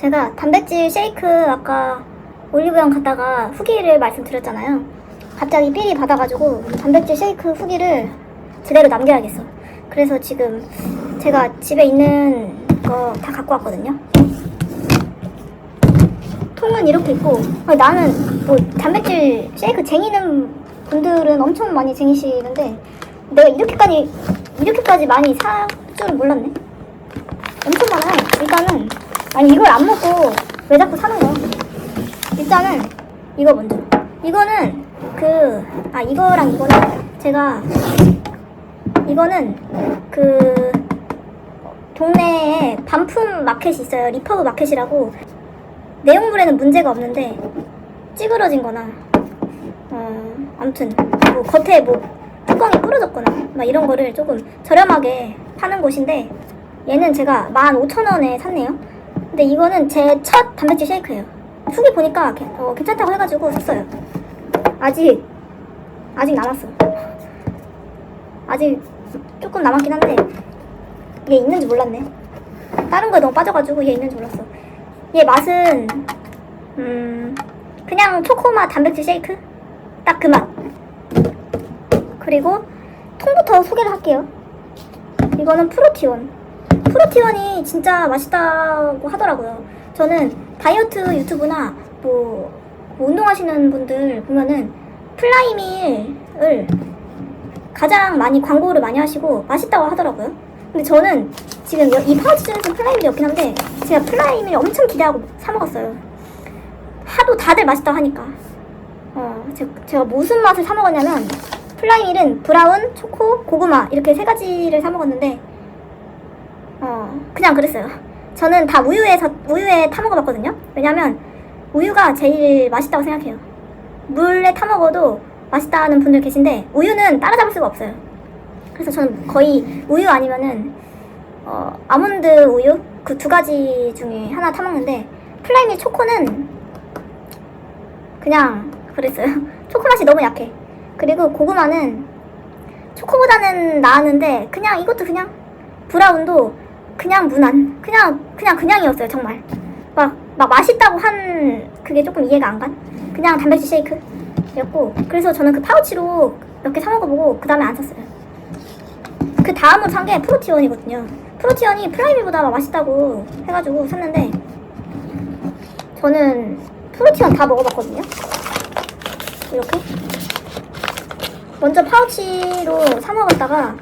제가 단백질 쉐이크 아까 올리브영 갔다가 후기를 말씀드렸잖아요. 갑자기 삘이 받아가지고 단백질 쉐이크 후기를 제대로 남겨야겠어. 그래서 지금 제가 집에 있는 거 다 갖고 왔거든요. 통은 이렇게 있고 아니, 나는 뭐 단백질 쉐이크 쟁이는 분들은 엄청 많이 쟁이시는데 내가 이렇게까지 이렇게까지 많이 살 줄은 몰랐네. 엄청 많아요. 일단은 아니 이걸 안 먹고 왜 자꾸 사는 거야? 일단은 이거 먼저. 이거는 그 아 이거랑 이거는 제가 이거는 그 동네에 반품 마켓이 있어요. 리퍼브 마켓이라고 내용물에는 문제가 없는데 찌그러진 거나 어 아무튼 뭐 겉에 뭐 뚜껑이 부러졌거나 막 이런 거를 조금 저렴하게 파는 곳인데 얘는 제가 15,000원에 샀네요. 근데 이거는 제 첫 단백질 쉐이크예요. 후기 보니까 개- 어, 괜찮다고 해가지고 샀어요. 아직 아직 남았어. 아직 조금 남았긴 한데 얘 있는지 몰랐네. 다른 거에 너무 빠져가지고 얘 있는지 몰랐어. 얘 맛은 음 그냥 초코맛 단백질 쉐이크 딱 그 맛. 그리고 통부터 소개를 할게요. 이거는 프로티온. 프로티온이 진짜 맛있다고 하더라고요. 저는 다이어트 유튜브나 뭐, 뭐 운동하시는 분들 보면은 플라이밀을 가장 많이 광고를 많이 하시고 맛있다고 하더라고요. 근데 저는 지금 여- 이 파우치 중에서 플라이밀이 없긴 한데 제가 플라이밀 엄청 기대하고 사 먹었어요. 하도 다들 맛있다고 하니까. 어, 제가 무슨 맛을 사 먹었냐면 플라이밀은 브라운, 초코, 고구마 이렇게 세 가지를 사 먹었는데 어 그냥 그랬어요. 저는 다 우유에 서, 우유에 타 먹어봤거든요. 왜냐면 우유가 제일 맛있다고 생각해요. 물에 타 먹어도 맛있다는 분들 계신데 우유는 따라잡을 수가 없어요. 그래서 저는 거의 우유 아니면은 어, 아몬드 우유 그 두 가지 중에 하나 타 먹는데 플라이밀 초코는 그냥 그랬어요. 초코 맛이 너무 약해. 그리고 고구마는 초코보다는 나았는데 그냥 이것도 그냥 브라운도 그냥 무난 그냥 그냥 그냥이었어요 정말. 막, 막 맛있다고 한 그게 조금 이해가 안 간? 그냥 단백질 쉐이크였고 그래서 저는 그 파우치로 몇 개 사 먹어보고 그 다음에 안 샀어요. 그 다음으로 산 게 프로티온이거든요. 프로티온이 프라이밀보다 맛있다고 해가지고 샀는데 저는 프로티온 다 먹어봤거든요. 이렇게. 먼저 파우치로 사 먹었다가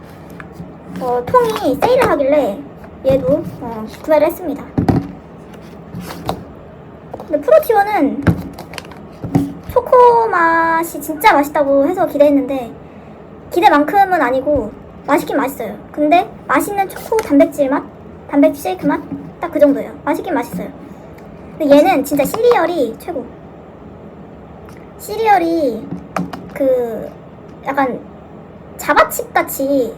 어, 통이 세일을 하길래 얘도 어, 구매를 했습니다. 근데 프로티온은 초코 맛이 진짜 맛있다고 해서 기대했는데 기대만큼은 아니고 맛있긴 맛있어요. 근데 맛있는 초코 단백질 맛, 단백질 쉐이크 맛 딱 그 정도예요. 맛있긴 맛있어요. 근데 얘는 진짜 시리얼이 최고. 시리얼이 그 약간 자바칩 같이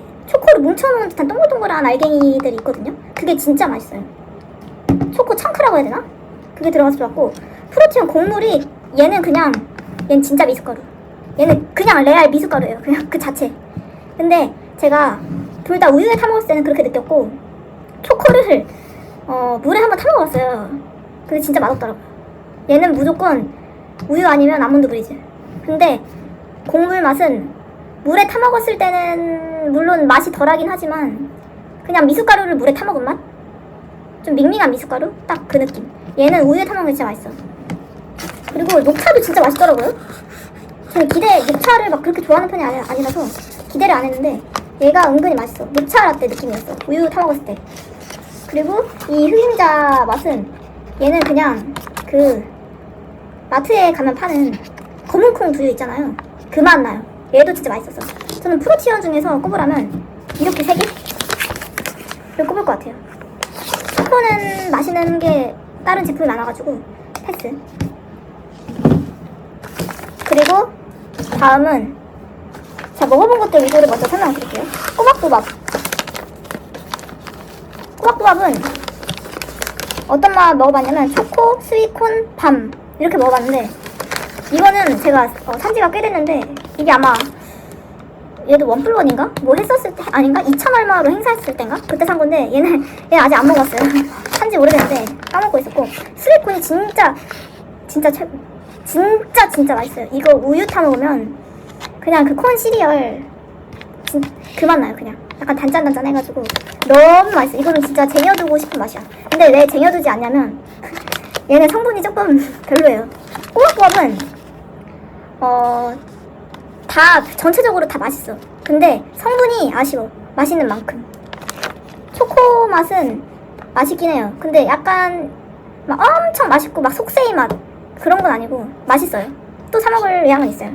뭉쳐놓은 듯한 동글동글한 알갱이들이 있거든요. 그게 진짜 맛있어요. 초코 청크라고 해야 되나? 그게 들어가서 좋았고 프로티온 곡물이 얘는 그냥 얘는 진짜 미숫가루. 얘는 그냥 레알 미숫가루예요. 그냥 그 자체. 근데 제가 둘 다 우유에 타 먹었을 때는 그렇게 느꼈고 초코를 어, 물에 한번 타 먹어봤어요. 근데 진짜 맛없더라고요. 얘는 무조건 우유 아니면 아몬드 브리즈. 근데 곡물 맛은 물에 타 먹었을 때는 물론 맛이 덜하긴 하지만 그냥 미숫가루를 물에 타 먹은 맛? 좀 밍밍한 미숫가루? 딱 그 느낌. 얘는 우유에 타 먹는 게 진짜 맛있어. 그리고 녹차도 진짜 맛있더라고요. 저는 기대 녹차를 막 그렇게 좋아하는 편이 아니, 아니라서 기대를 안 했는데 얘가 은근히 맛있어. 녹차 라떼 느낌이었어. 우유 타 먹었을 때. 그리고 이 흑임자 맛은 얘는 그냥 그 마트에 가면 파는 검은콩 두유 있잖아요. 그 맛 나요. 얘도 진짜 맛있었어. 저는 프로티온 중에서 꼽으라면 이렇게 세 개를 꼽을 것 같아요. 초코는 마시는 게 다른 제품이 많아가지고 패스. 그리고 다음은 자 먹어본 것들 위주로 먼저 설명드릴게요. 꼬박꼬박. 꼬박꼬박은 어떤 맛 먹어봤냐면 초코, 스위콘, 밤 이렇게 먹어봤는데 이거는 제가 어, 산지가 꽤 됐는데 이게 아마 얘도 원플원인가? 뭐 했었을 때 아닌가? 2천 얼마로 행사했을 때인가? 그때 산 건데 얘는 얘 아직 안 먹었어요. 산지 오래됐는데 까먹고 있었고 스윗콘이 진짜 진짜 최고. 진짜 진짜 맛있어요. 이거 우유 타 먹으면 그냥 그 콘 시리얼 진, 그만 나요 그냥. 약간 단짠단짠 해가지고 너무 맛있어. 이거는 진짜 쟁여두고 싶은 맛이야. 근데 왜 쟁여두지 않냐면 얘는 성분이 조금 별로예요. 꼬박꼬박은 어. 다 전체적으로 다 맛있어. 근데 성분이 아쉬워. 맛있는 만큼. 초코 맛은 맛있긴 해요. 근데 약간 막 엄청 맛있고 막 속세이 맛 그런 건 아니고 맛있어요. 또 사 먹을 의향은 있어요.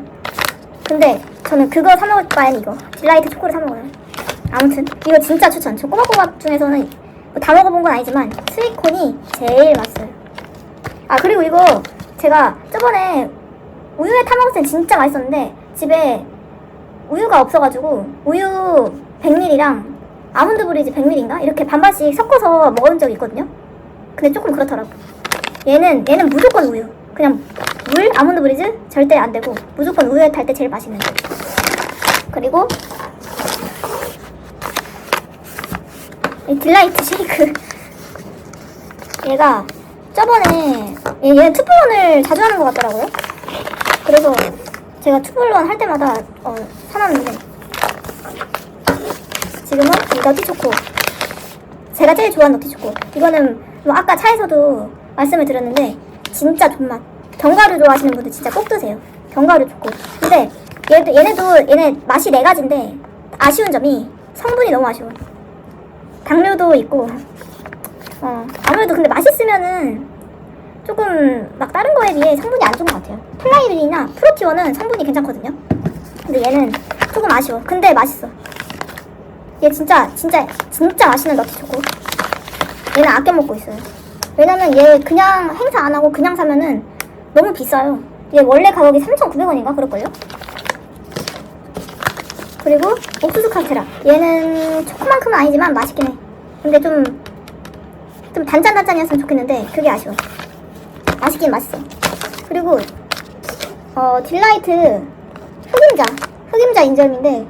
근데 저는 그거 사 먹을 바에는 이거 딜라이트 초코를 사 먹어요. 아무튼 이거 진짜 추천. 저 꼬박꼬박 중에서는 뭐다 먹어본 건 아니지만 스윗콘이 제일 맛있어요. 아 그리고 이거 제가 저번에 우유에 타 먹을 땐 진짜 맛있었는데 집에 우유가 없어가지고 우유 100ml랑 아몬드 브리즈 100ml인가 이렇게 반반씩 섞어서 먹은 적이 있거든요. 근데 조금 그렇더라고. 얘는 얘는 무조건 우유. 그냥 물 아몬드 브리즈 절대 안 되고 무조건 우유에 탈 때 제일 맛있는. 거. 그리고 이 딜라이트 쉐이크. 얘가 저번에 얘, 얘는 투플런을 자주 하는 것 같더라고요. 그래서 제가 투플런 할 때마다 어, 사놨는데 지금은 이 너티 초코. 제가 제일 좋아하는 너티 초코. 이거는 뭐 아까 차에서도 말씀을 드렸는데 진짜 존맛. 견과류 좋아하시는 분들 진짜 꼭 드세요. 견과류 초코. 근데 얘도 얘네도 얘네 맛이 네 가지인데 아쉬운 점이 성분이 너무 아쉬워. 당류도 있고 어 아무래도 근데 맛있으면은 조금 막 다른 거에 비해 성분이 안 좋은 것 같아요. 플라이블이나 프로티원은 성분이 괜찮거든요. 근데 얘는 조금 아쉬워. 근데 맛있어. 얘 진짜 진짜 진짜 맛있는 너티 초코. 얘는 아껴 먹고 있어요. 왜냐면 얘 그냥 행사 안 하고 그냥 사면은 너무 비싸요. 얘 원래 가격이 3,900원인가 그럴걸요? 그리고 옥수수 카스테라. 얘는 초코만큼은 아니지만 맛있긴 해. 근데 좀, 좀 단짠단짠이었으면 좋겠는데 그게 아쉬워. 맛있긴 맛있어. 그리고 어 딜라이트 흑임자. 흑임자 인절미인데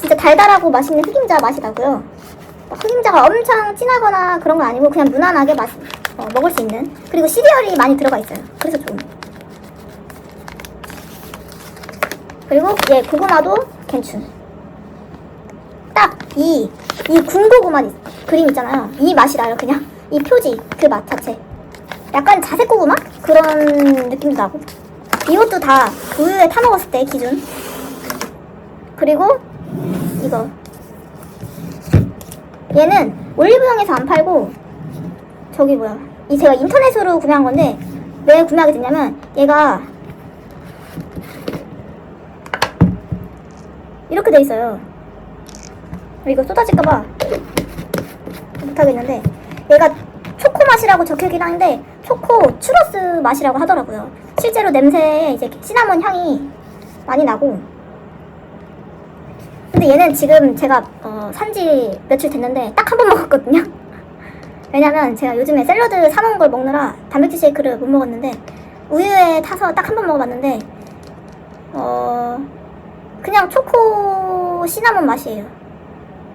진짜 달달하고 맛있는 흑임자 맛이 나고요. 막 흑임자가 엄청 진하거나 그런 건 아니고 그냥 무난하게 맛 어, 먹을 수 있는 그리고 시리얼이 많이 들어가 있어요. 그래서 좋은. 그리고 얘 고구마도 괜춘. 딱이이 군고구마 있- 그림 있잖아요. 이 맛이 나요. 그냥 이 표지 그 맛 자체. 약간 자색 고구마 그런 느낌도 나고. 이것도 다 우유에 타 먹었을 때 기준. 그리고 이거. 얘는 올리브영에서 안 팔고 저기 뭐야. 이 제가 인터넷으로 구매한 건데 왜 구매하게 됐냐면 얘가 이렇게 돼 있어요. 이거 쏟아질까봐 못하겠는데 얘가 초코 맛이라고 적혀있긴 한데 초코 추러스 맛이라고 하더라고요 실제로 냄새에 이제 시나몬 향이 많이 나고 근데 얘는 지금 제가 어, 산지 며칠 됐는데 딱 한 번 먹었거든요. 왜냐면 제가 요즘에 샐러드 사놓은 걸 먹느라 단백질 쉐이크를 못 먹었는데 우유에 타서 딱 한 번 먹어봤는데 어 그냥 초코 시나몬 맛이에요.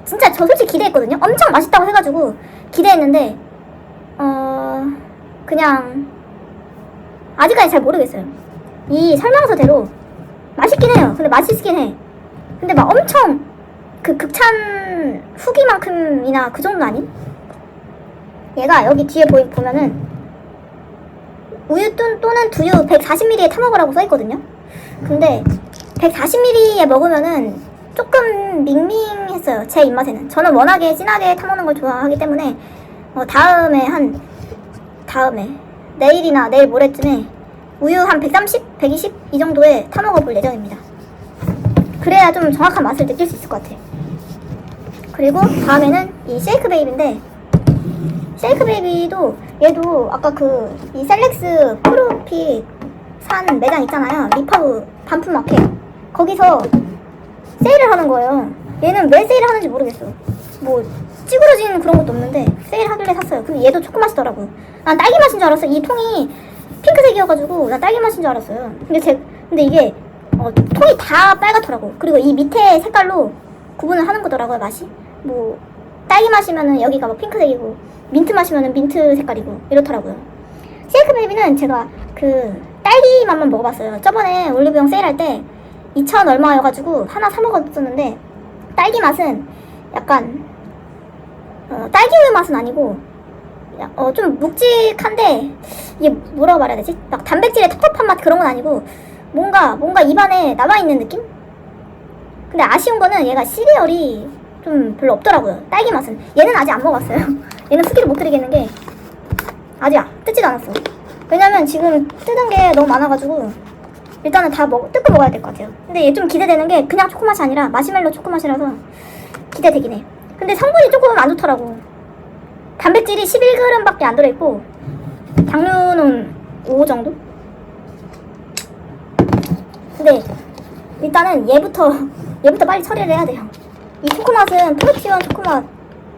진짜 저 솔직히 기대했거든요. 엄청 맛있다고 해가지고 기대했는데 어 그냥 아직까지 잘 모르겠어요. 이 설명서대로 맛있긴 해요. 근데 맛있긴 해. 근데 막 엄청 그 극찬 후기만큼이나 그 정도 아닌? 얘가 여기 뒤에 보이, 보면은 우유 또, 또는 두유 140ml에 타먹으라고 써있거든요. 근데 140ml에 먹으면은 조금 밍밍했어요. 제 입맛에는. 저는 워낙에 진하게 타먹는 걸 좋아하기 때문에 어, 다음에 한 다음에 내일이나 내일 모레쯤에 우유 한 130, 120 이 정도에 타먹어 볼 예정입니다. 그래야 좀 정확한 맛을 느낄 수 있을 것 같아. 그리고 다음에는 이 쉐이크 베이비인데 쉐이크 베이비도 얘도 아까 그 이 셀렉스 프로핏 산 매장 있잖아요. 리파브 반품 마켓 거기서 세일을 하는 거예요. 얘는 왜 세일을 하는지 모르겠어. 뭐 찌그러진 그런 것도 없는데 세일하길래 샀어요. 근데 얘도 초코 맛이더라고. 난 딸기 맛인 줄 알았어. 이 통이 핑크색이어가지고 나 딸기 맛인 줄 알았어요. 근데 제 근데 이게 어, 통이 다 빨갛더라고. 그리고 이 밑에 색깔로 구분을 하는 거더라고요, 맛이. 뭐, 딸기 마시면은 여기가 뭐 핑크색이고, 민트 마시면은 민트 색깔이고, 이렇더라고요. 쉐이크 베이비는 제가 그 딸기 맛만 먹어봤어요. 저번에 올리브영 세일할 때2,000 얼마여가지고 하나 사 먹었었는데, 딸기 맛은 약간, 어, 딸기 우유 맛은 아니고, 야, 어, 좀 묵직한데, 이게 뭐라고 말해야 되지? 막 단백질의 텁텁한 맛 그런 건 아니고, 뭔가 뭔가 입안에 남아있는 느낌? 근데 아쉬운 거는 얘가 시리얼이 좀 별로 없더라고요. 딸기 맛은. 얘는 아직 안 먹어봤어요. 얘는 후기를 못 드리겠는 게 아직 뜯지도 않았어. 왜냐면 지금 뜯은 게 너무 많아가지고 일단은 다 먹, 뜯고 먹어야 될 것 같아요. 근데 얘 좀 기대되는 게 그냥 초코맛이 아니라 마시멜로 초코맛이라서 기대되긴 해. 근데 성분이 조금 안 좋더라고 단백질이 11g밖에 안 들어있고 당류는 5 정도? 근데 일단은 얘부터 얘부터 빨리 처리를 해야 돼요. 이 초코맛은 프로티원 초코맛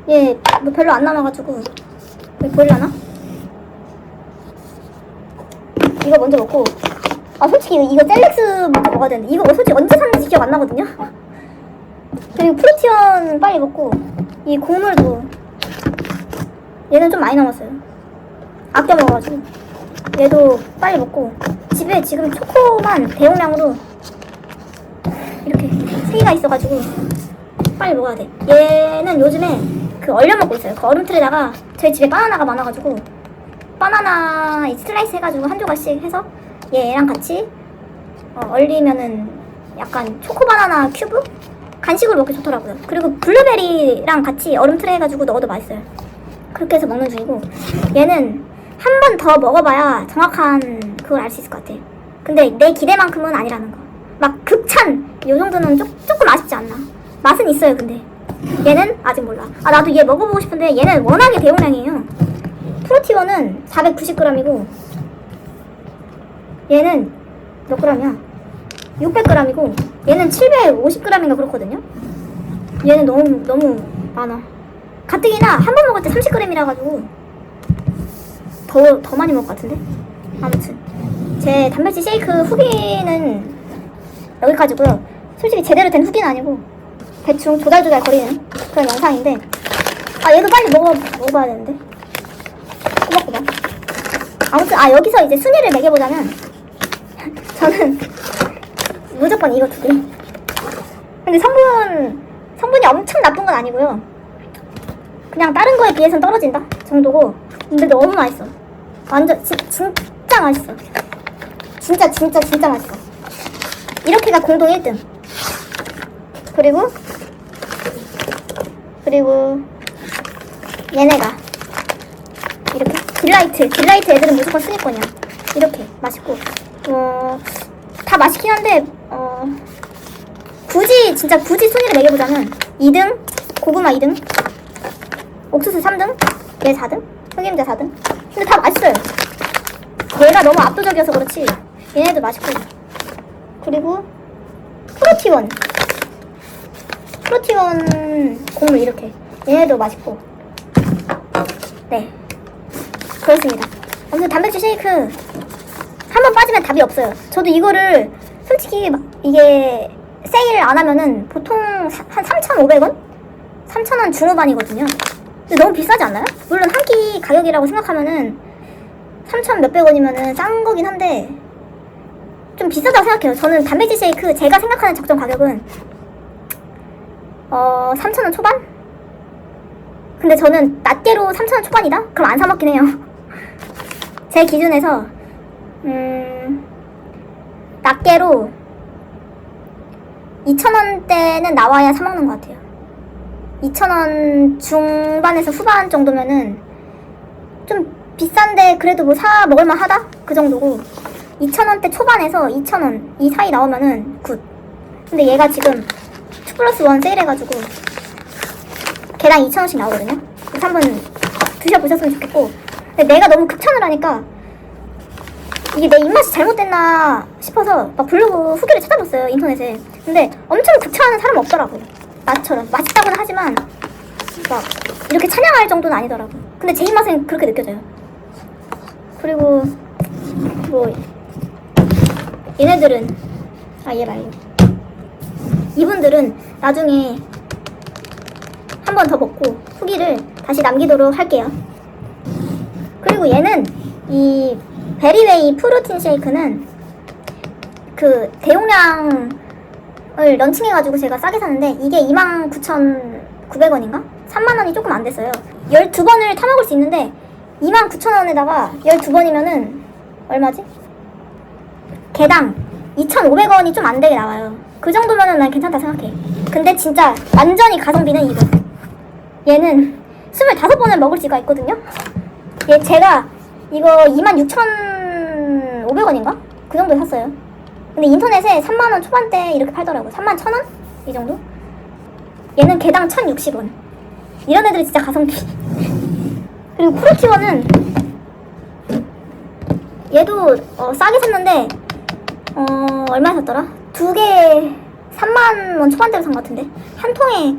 얘 뭐 별로 안 남아가지고 보일라나? 이거 먼저 먹고 아 솔직히 이거 셀렉스 먼저 먹어야 되는데 이거 솔직히 언제 샀는지 기억 안 나거든요. 그리고 프로티원 빨리 먹고 이 곡물도 얘는 좀 많이 남았어요. 아껴 먹어가지고 얘도 빨리 먹고 집에 지금 초코만 대용량으로 이렇게 세 개가 있어가지고 빨리 먹어야 돼. 얘는 요즘에 그 얼려 먹고 있어요. 그 얼음틀에다가 저희 집에 바나나가 많아가지고 바나나 이 슬라이스 해가지고 한 조각씩 해서 얘랑 같이 어, 얼리면은 약간 초코 바나나 큐브 간식으로 먹기 좋더라고요. 그리고 블루베리랑 같이 얼음틀에 해가지고 넣어도 맛있어요. 그렇게 해서 먹는 중이고 얘는 한 번 더 먹어봐야 정확한 그걸 알 수 있을 것 같아. 근데 내 기대만큼은 아니라는 거. 막 극찬 요 정도는 조, 조금 아쉽지 않나. 맛은 있어요, 근데 얘는 아직 몰라. 아 나도 얘 먹어보고 싶은데 얘는 워낙에 대용량이에요. 프로티원은 490g이고 얘는 몇 g이야? 600g이고 얘는 750g인가 그렇거든요. 얘는 너무 너무 많아. 가뜩이나 한 번 먹을 때 30g이라 가지고 더, 더 많이 먹을 것 같은데? 아무튼. 제 단백질 쉐이크 후기는 여기까지고요. 솔직히 제대로 된 후기는 아니고, 대충 조달조달 거리는 그런 영상인데, 아, 얘도 빨리 먹어, 먹어봐야 되는데. 꼬박꼬박. 아무튼, 아, 여기서 이제 순위를 매겨보자면, 저는 무조건 이거 두 개. 근데 성분, 성분이 엄청 나쁜 건 아니고요. 그냥 다른 거에 비해서는 떨어진다 정도고, 근데 너무 맛있어. 완전 지, 진짜 맛있어. 진짜 진짜 진짜 맛있어. 이렇게가 공동 1등. 그리고 그리고 얘네가 이렇게 딜라이트 딜라이트 애들은 무조건 순위권이야. 이렇게 맛있고 어 다 맛있긴 한데 어 굳이 진짜 굳이 순위를 매겨보자면 2등 고구마 2등 옥수수 3등 얘 4등 흑임자 4등. 근데 다 맛있어요. 얘가 너무 압도적이어서 그렇지. 얘네도 맛있고. 그리고 프로티원. 프로티원 곡물 이렇게. 얘네도 맛있고. 네. 그렇습니다. 아무튼 단백질 쉐이크. 한 번 빠지면 답이 없어요. 저도 이거를 솔직히 막 이게 세일 안 하면은 보통 사- 한 3,500원? 3,000원 중후반이거든요 근데 너무 비싸지 않나요? 물론 한 끼 가격이라고 생각하면은 3천 몇백 원이면은 싼 거긴 한데 좀 비싸다고 생각해요. 저는 단백질 쉐이크 제가 생각하는 적정 가격은 어 3천 원 초반? 근데 저는 낱개로 3천 원 초반이다? 그럼 안 사 먹긴 해요. 제 기준에서 음 낱개로 2천 원대는 나와야 사 먹는 것 같아요. 2,000원 중반에서 후반 정도면은 좀 비싼데 그래도 뭐 사 먹을만 하다? 그 정도고 2,000원대 초반에서 2,000원 이 사이 나오면은 굿. 근데 얘가 지금 2 플러스 1 세일해가지고 개당 2,000원씩 나오거든요? 그래서 한번 드셔보셨으면 좋겠고 근데 내가 너무 극찬을 하니까 이게 내 입맛이 잘못됐나 싶어서 막 블로그 후기를 찾아봤어요 인터넷에 근데 엄청 극찬하는 사람 없더라고요 나처럼 맛있다고는 하지만 막 이렇게 찬양할 정도는 아니더라고. 근데 제 입맛엔 그렇게 느껴져요. 그리고 뭐 얘네들은 아 얘 말고. 이분들은 나중에 한 번 더 먹고 후기를 다시 남기도록 할게요. 그리고 얘는 이 베리웨이 프로틴 쉐이크는 그 대용량 을 런칭해가지고 제가 싸게 샀는데 이게 29,900원인가? 3만원이 조금 안 됐어요 12번을 타먹을 수 있는데 29,000원에다가 12번이면은 얼마지? 개당 2,500원이 좀 안 되게 나와요. 그 정도면은 난 괜찮다 생각해. 근데 진짜 완전히 가성비는 이거. 얘는 25번을 먹을 수가 있거든요. 얘 제가 이거 26,500원인가? 그 정도 샀어요. 근데 인터넷에 3만원 초반대 이렇게 팔더라고. 3만 1,000원? 이 정도? 얘는 개당 1,060원. 이런 애들이 진짜 가성비. 그리고 프로티원은 얘도 어, 싸게 샀는데 어 얼마 샀더라? 두개 3만 원 초반대로 산 것 같은데 한 통에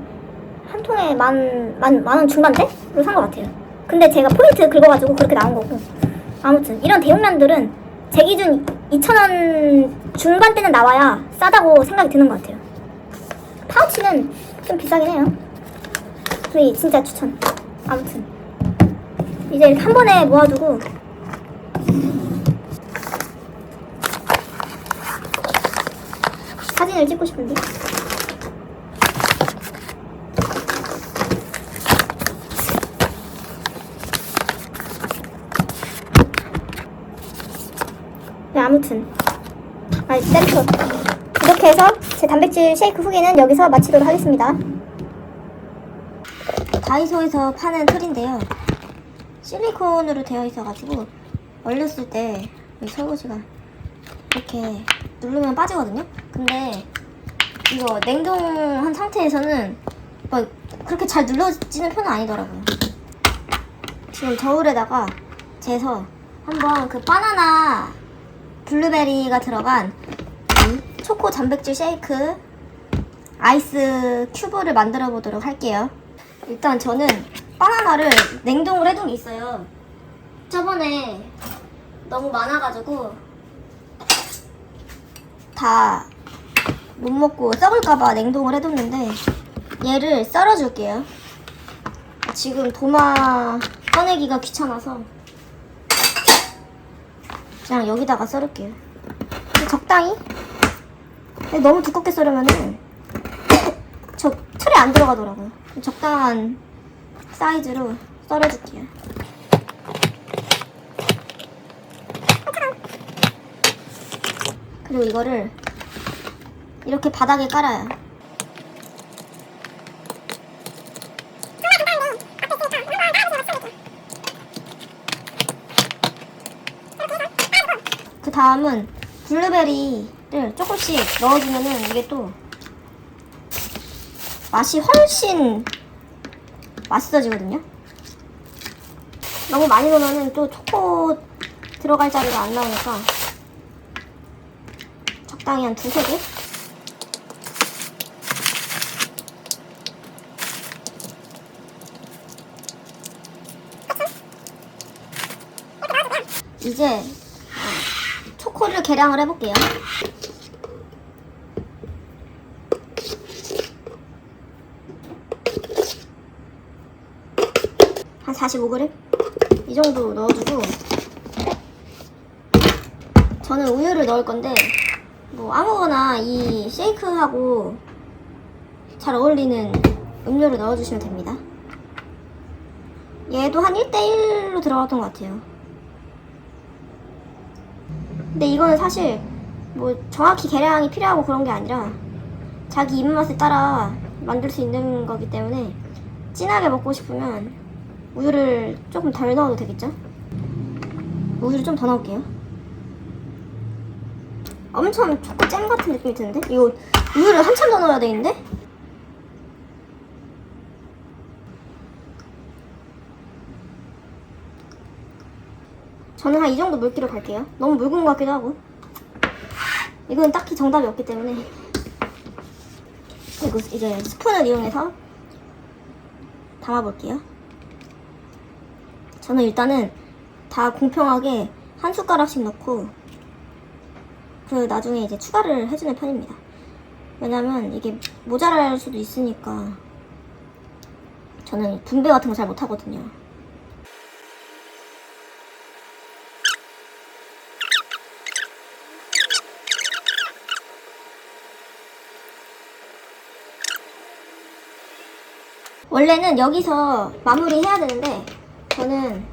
한 통에 만 만만 중반대로 산 것 같아요. 근데 제가 포인트 긁어가지고 그렇게 나온 거고 아무튼 이런 대용량들은 제 기준 2,000원 중반대는 나와야 싸다고 생각이 드는 것 같아요. 파우치는 좀 비싸긴 해요. 근데 진짜 추천. 아무튼 이제 이렇게 한 번에 모아두고 사진을 찍고 싶은데. 아무튼. 아, 때려쳐. 이렇게 해서 제 단백질 쉐이크 후기는 여기서 마치도록 하겠습니다. 다이소에서 파는 틀인데요. 실리콘으로 되어 있어가지고 얼렸을 때 이 설거지가 이렇게 누르면 빠지거든요. 근데 이거 냉동한 상태에서는 막 그렇게 잘 눌러지는 편은 아니더라고요. 지금 저울에다가 재서 한번 그 바나나 블루베리가 들어간 이 초코 단백질 쉐이크 아이스 큐브를 만들어 보도록 할게요. 일단 저는 바나나를 냉동을 해둔 게 있어요. 저번에 너무 많아가지고 다 못 먹고 썩을까봐 냉동을 해뒀는데 얘를 썰어줄게요. 지금 도마 꺼내기가 귀찮아서 그냥 여기다가 썰을게요. 적당히? 너무 두껍게 썰으면은 저 틀에 안 들어가더라고요. 적당한 사이즈로 썰어줄게요. 그리고 이거를 이렇게 바닥에 깔아요. 다음은 블루베리를 조금씩 넣어주면은 이게 또 맛이 훨씬 맛있어지거든요. 너무 많이 넣으면은 또 초코 들어갈 자리가 안 나오니까 적당히 한 두세 개? 이제 계량을 해볼게요. 한 45g? 이 정도 넣어주고 저는 우유를 넣을 건데 뭐 아무거나 이 쉐이크하고 잘 어울리는 음료를 넣어주시면 됩니다. 얘도 한 1대1로 들어갔던 것 같아요. 근데 이거는 사실 뭐 정확히 계량이 필요하고 그런 게 아니라 자기 입맛에 따라 만들 수 있는 거기 때문에 진하게 먹고 싶으면 우유를 조금 덜 넣어도 되겠죠? 우유를 좀 더 넣을게요. 엄청 초코 잼 같은 느낌이 드는데? 이거 우유를 한참 더 넣어야 되는데? 저는 한 이 정도 물기로 갈게요. 너무 묽은 것 같기도 하고. 이건 딱히 정답이 없기 때문에. 그리고 이제 스푼을 이용해서 담아볼게요. 저는 일단은 다 공평하게 한 숟가락씩 넣고 그 나중에 이제 추가를 해주는 편입니다. 왜냐면 이게 모자랄 수도 있으니까 저는 분배 같은 거 잘 못하거든요. 원래는 여기서 마무리 해야 되는데 저는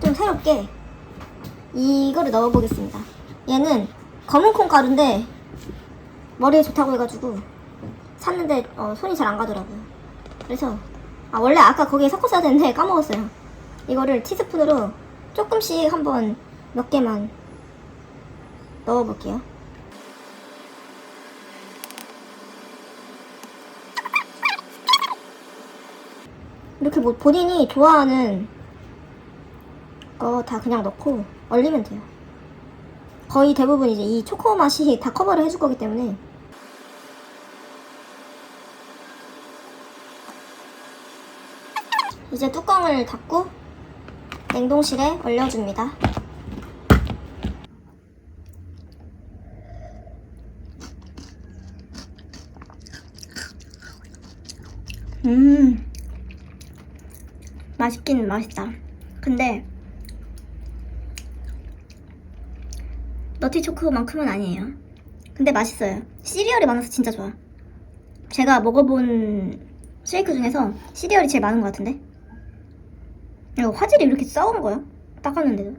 좀 새롭게 이거를 넣어보겠습니다. 얘는 검은 콩가루인데 머리에 좋다고 해가지고 샀는데 어, 손이 잘 안 가더라고요. 그래서 아 원래 아까 거기에 섞었어야 되는데 까먹었어요. 이거를 티스푼으로 조금씩 한번 몇 개만 넣어볼게요. 이렇게 뭐 본인이 좋아하는 거 다 그냥 넣고 얼리면 돼요. 거의 대부분 이제 이 초코 맛이 다 커버를 해줄 거기 때문에 이제 뚜껑을 닫고 냉동실에 얼려줍니다. 음, 맛있다. 근데 너티 초코만큼은 아니에요. 근데 맛있어요. 시리얼이 많아서 진짜 좋아. 제가 먹어본 쉐이크 중에서 시리얼이 제일 많은 것 같은데. 이거 화질이 이렇게 썩은 거야? 닦았는데도.